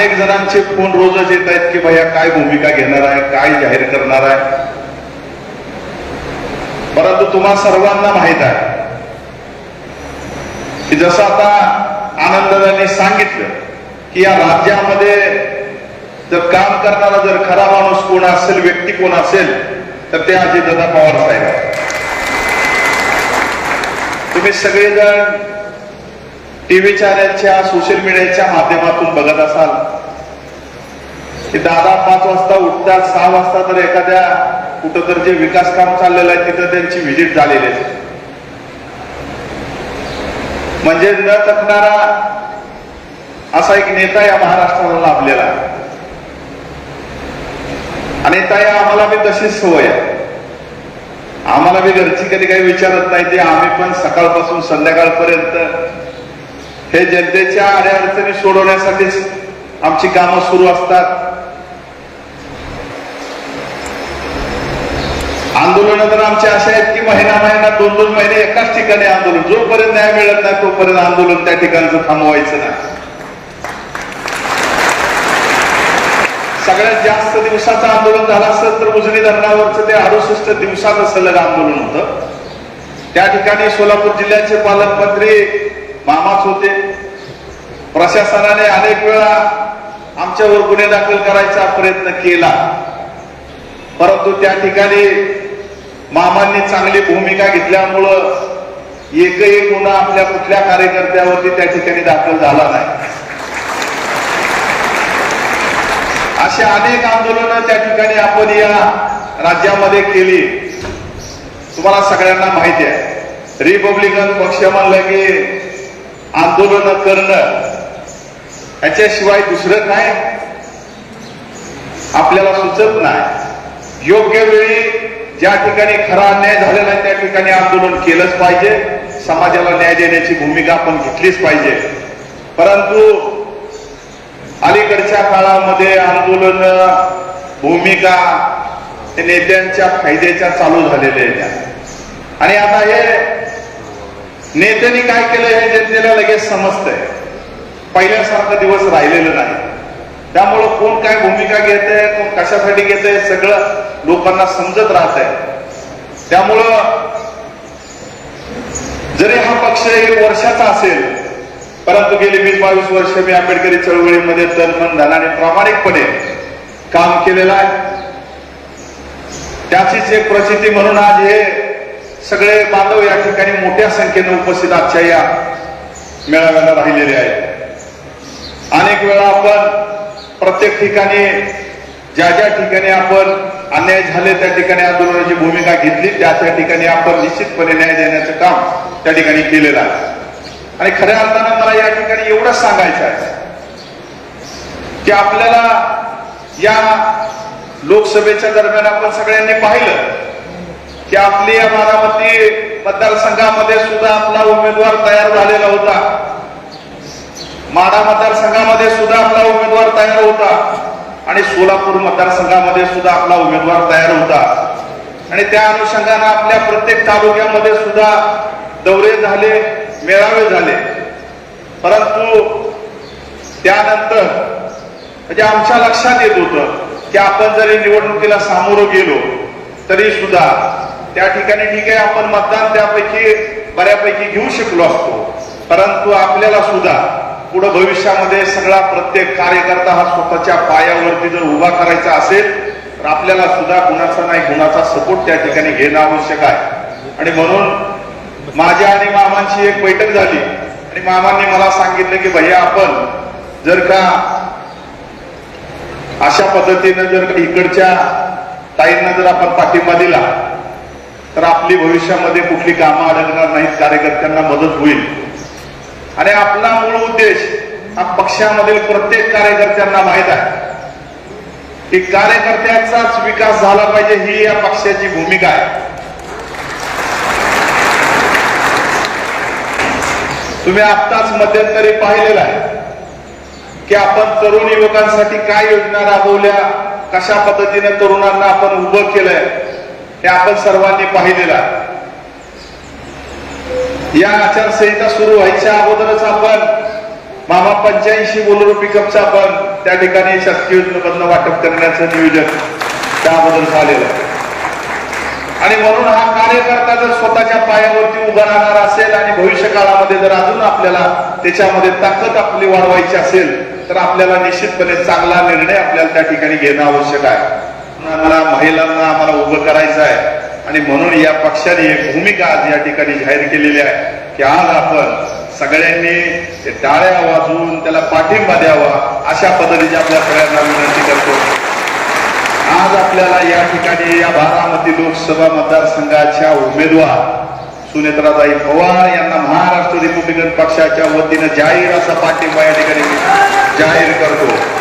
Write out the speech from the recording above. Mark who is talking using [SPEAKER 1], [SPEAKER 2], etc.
[SPEAKER 1] अनेक जणांचे फोन रोजच येत आहेत की भैया काय भूमिका घेणार आहे काय जाहीर करणार आहे? परंतु तुम्हा सर्वांना माहीत आहे की जसं आता आनंदाने सांगितलं की या राज्यामध्ये जर काम करणारा जर खरा माणूस कोण असेल व्यक्ती कोण असेल तर ते अजितदादा पवार साहेब तुम्ही सगळेजण टीव्ही चॅनलच्या सोशल मीडियाच्या माध्यमातून बघत असाल की दादा पाच वाजता उठतात सहा वाजता तर एखाद्या कुठं तर जे विकास काम चाललेलं आहे तिथं त्यांची व्हिजिट झालेली आहे. म्हणजे न थकणारा असा एक नेता या महाराष्ट्राला लाभलेला आहे. आणि ताई आम्हाला बी तशीच सवय आहे. आम्हाला बी घरची कधी काही विचारत नाही ते आम्ही पण सकाळपासून संध्याकाळपर्यंत हे जनतेच्या अडचणी सोडवण्यासाठीच आमची कामं सुरू असतात. आंदोलन तर आमचे असे आहेत की महिना महिना दोन दोन महिने एकाच ठिकाणी आंदोलन. जोपर्यंत न्याय मिळत नाही तोपर्यंत आंदोलन त्या ठिकाणचं थांबवायचं नाही. सगळ्यात जास्त दिवसाचं आंदोलन झालं असेल तर उजनी धरणावरचं ते अडुसष्ट दिवसाचं सलग आंदोलन होतं. त्या ठिकाणी सोलापूर जिल्ह्याचे पालकमंत्री मामाच होते. प्रशासनाने अनेक वेळा आमच्यावर गुन्हे दाखल करायचा प्रयत्न केला. परंतु त्या ठिकाणी मामांनी चांगली भूमिका घेतल्यामुळं एकही गुन्हा आपल्या कुठल्या कार्यकर्त्यावरती त्या ठिकाणी दाखल झाला नाही. अशी अनेक आंदोलनं त्या ठिकाणी आपण या राज्यामध्ये केली. तुम्हाला सगळ्यांना माहिती आहे. रिपब्लिकन पक्ष म्हणलं की आंदोलन करणं. याच्याशिवाय दुसरं काय? आपल्याला सुचत नाही. योग्य वेळी ज्या ठिकाणी खरा अन्याय झालेला आहे त्या ठिकाणी आंदोलन केलंच पाहिजे. समाजाला न्याय देण्याची भूमिका आपण घेतलीच पाहिजे. परंतु अलीकडच्या काळामध्ये आंदोलन भूमिका नेत्यांच्या फायद्याच्या चालू झालेल्या आहेत. आणि आता हे नेत्यांनी काय केलं हे जनतेला लगेच समजतंय. पहिल्यासारखा दिवस राहिलेलं नाही. त्यामुळं कोण काय भूमिका घेत आहे कोण कशासाठी घेत आहे सगळं लोकांना समजत राहत आहे त्यामुळं जरी हा पक्ष एक वर्षाचा असेल परंतु गेली वीस बावीस वर्ष मी आंबेडकरी चळवळीमध्ये तन मन धनाने प्रामाणिकपणे काम केलेलं आहे. त्याचीच एक प्रसिद्धी म्हणून आज हे सगळे बांधव या ठिकाणी मोठ्या संख्येने उपस्थित आजच्या या मेळाव्याला राहिलेले आहेत. आपण प्रत्येक ठिकाणी ज्या ज्या ठिकाणी आपण अन्याय झाले त्या ठिकाणी आंदोलनाची भूमिका घेतली त्या त्या ठिकाणी आपण निश्चितपणे न्याय देण्याचं काम त्या ठिकाणी केलेलं आहे. आणि खऱ्या अर्थानं मला या ठिकाणी एवढंच सांगायचं आहे की आपल्याला या लोकसभेच्या दरम्यान आपण सगळ्यांनी पाहिलं की आपली या बारामती मतदारसंघामध्ये सुद्धा आपला उमेदवार तयार झालेला होता. माडा मतदारसंघामध्ये सुद्धा आपला उमेदवार तयार होता. आणि सोलापूर मतदारसंघामध्ये सुद्धा आपला उमेदवार तयार होता. आणि त्या अनुषंगानं आपल्या प्रत्येक तालुक्यामध्ये सुद्धा दौरे झाले मेळावे झाले. परंतु त्यानंतर म्हणजे आमच्या लक्षात येत होतं की आपण जरी निवडणुकीला सामोरं गेलो तरी सुद्धा त्या ठिकाणी ठीक आहे आपण मतदान त्यापैकी बऱ्यापैकी घेऊ शकलो असतो. परंतु आपल्याला सुद्धा पुढे भविष्यामध्ये सगळा प्रत्येक कार्यकर्ता हा स्वतःच्या पायावरती जर उभा करायचा असेल तर आपल्याला सुद्धा कुणाचा नाही कुणाचा सपोर्ट त्या ठिकाणी घेणं आवश्यक आहे. आणि म्हणून माझ्या आणि मामांची एक बैठक झाली. आणि मामांनी मला सांगितलं की भैया आपण जर का अशा पद्धतीनं जर का इकडच्या ताईंना जर आपण पाठिंबा दिला तर आपली भविष्यामध्ये कुठली कामं अडकणार नाहीत कार्यकर्त्यांना मदत होईल. आणि आपला मूळ उद्देश हा पक्षामधील प्रत्येक कार्यकर्त्यांना माहीत आहे. की कार्यकर्त्यांचाच विकास झाला पाहिजे ही या पक्षाची भूमिका आहे. तुम्ही आत्ताच मध्यंतरी पाहिलेलं आहे की आपण तरुण युवकांसाठी काय योजना राबवल्या कशा पद्धतीने तरुणांना आपण उभं केलंय हे आपण सर्वांनी पाहिलेलं आहे. या आचारसंहिता सुरू व्हायच्या अगोदरच आपण मामा पंच्याऐंशी बोलरो पिकअपचा पण त्या ठिकाणी शासकीय योजनेमधनं वाटप करण्याचं नियोजन त्याबद्दल झालेलं आहे. आणि म्हणून हा कार्यकर्ता जर स्वतःच्या पायावरती उभा राहणार असेल आणि भविष्य काळामध्ये जर अजून आपल्याला त्याच्यामध्ये ताकद आपली वाढवायची असेल तर आपल्याला निश्चितपणे चांगला निर्णय आपल्याला त्या ठिकाणी घेणं आवश्यक आहे. आम्हाला महिलांना आम्हाला उभं करायचं आहे. आणि म्हणून या पक्षाने एक भूमिका आज या ठिकाणी जाहीर केलेली आहे की आज आपण सगळ्यांनी टाळ्या वाजवून त्याला पाठिंबा द्यावा अशा पद्धतीची आपल्या सगळ्यांना विनंती करतो. आज आपल्याला या ठिकाणी या बारामती लोकसभा मतदारसंघाच्या उमेदवार सुनेत्राताई पवार यांना महाराष्ट्र रिपब्लिकन पक्षाच्या वतीनं जाहीर असा पाठिंबा या ठिकाणी जाहीर करतो.